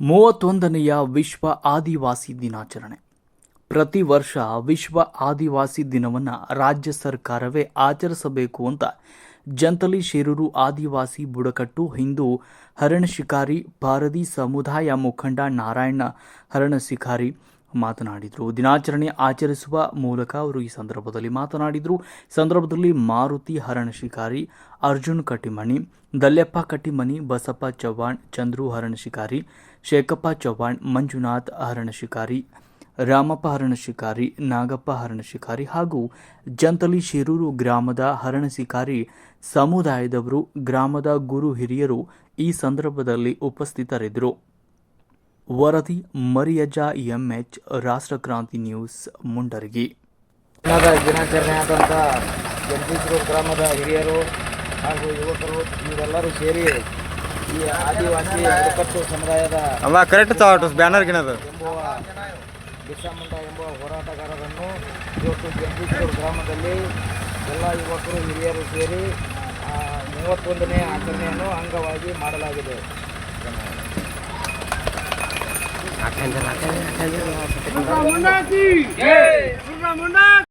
ಮೂವತ್ತೊಂದನೆಯ ವಿಶ್ವ ಆದಿವಾಸಿ ದಿನಾಚರಣೆ. ಪ್ರತಿ ವರ್ಷ ವಿಶ್ವ ಆದಿವಾಸಿ ದಿನವನ್ನು ರಾಜ್ಯ ಸರ್ಕಾರವೇ ಆಚರಿಸಬೇಕು ಅಂತ ಜಂತಲಿ ಶಿರೂರು ಆದಿವಾಸಿ ಬುಡಕಟ್ಟು ಹಿಂದೂ ಹರಣ ಶಿಕಾರಿ ಭಾರತಿ ಸಮುದಾಯ ಮುಖಂಡ ನಾರಾಯಣ ಹರಣ ಶಿಕಾರಿ ಮಾತನಾಡಿದರು. ದಿನಾಚರಣೆ ಆಚರಿಸುವ ಮೂಲಕ ಅವರು ಈ ಸಂದರ್ಭದಲ್ಲಿ ಮಾತನಾಡಿದರು. ಸಂದರ್ಭದಲ್ಲಿ ಮಾರುತಿ ಹರಣ ಶಿಕಾರಿ ಅರ್ಜುನ್ ಕಟ್ಟಿಮಣಿ ದಲ್ಯಪ್ಪ ಕಟ್ಟಿಮಣಿ ಬಸಪ್ಪ ಚವ್ಹಾಣ್, ಚಂದ್ರು ಹರಣ ಶಿಕಾರಿ ಶೇಖಪ್ಪ ಚವ್ಹಾಣ್, ಮಂಜುನಾಥ್ ಹರಣ ಶಿಕಾರಿ ರಾಮಪ್ಪ ಹರಣ ಶಿಕಾರಿ ನಾಗಪ್ಪ ಹರಣ ಶಿಕಾರಿ ಹಾಗೂ ಜಂತಲಿ ಶಿರೂರು ಗ್ರಾಮದ ಹರಣ ಶಿಕಾರಿ ಸಮುದಾಯದವರು, ಗ್ರಾಮದ ಗುರು ಹಿರಿಯರು ಈ ಸಂದರ್ಭದಲ್ಲಿ ಉಪಸ್ಥಿತರಿದ್ದರು. ವರದಿ ಮರಿಯಜ್ಜ ಎಂಎಚ್ ರಾಷ್ಟ್ರಕ್ರಾಂತಿ ನ್ಯೂಸ್ ಮುಂಡರಗಿ. ದಿನಾಚರಣೆ ಆದಂಥ ಜಗದೀಶ್ವರ ಗ್ರಾಮದ ಹಿರಿಯರು ಹಾಗೂ ಯುವಕರು ಇವರೆಲ್ಲರೂ ಸೇರಿ ಈ ಆದಿವಾಸಿ ಬುಡಕಟ್ಟು ಸಮುದಾಯದ ಅಲ್ಲ ಕರೆಕ್ಟ್ ಬ್ಯಾನರ್ ಗಿಣದ ಎಂಬುವ ಬಿಸಾಮುಂಡ ಎಂಬ ಹೋರಾಟಗಾರರನ್ನು ಇವತ್ತು ಜಗದೀಶ್ವರ ಗ್ರಾಮದಲ್ಲಿ ಎಲ್ಲ ಯುವಕರು ಹಿರಿಯರು ಸೇರಿ ಮೂವತ್ತೊಂದನೇ ಆಚರಣೆಯನ್ನು ಅಂಗವಾಗಿ ಮಾಡಲಾಗಿದೆ. કેન્દ્ર કેન્દ્ર કેન્દ્ર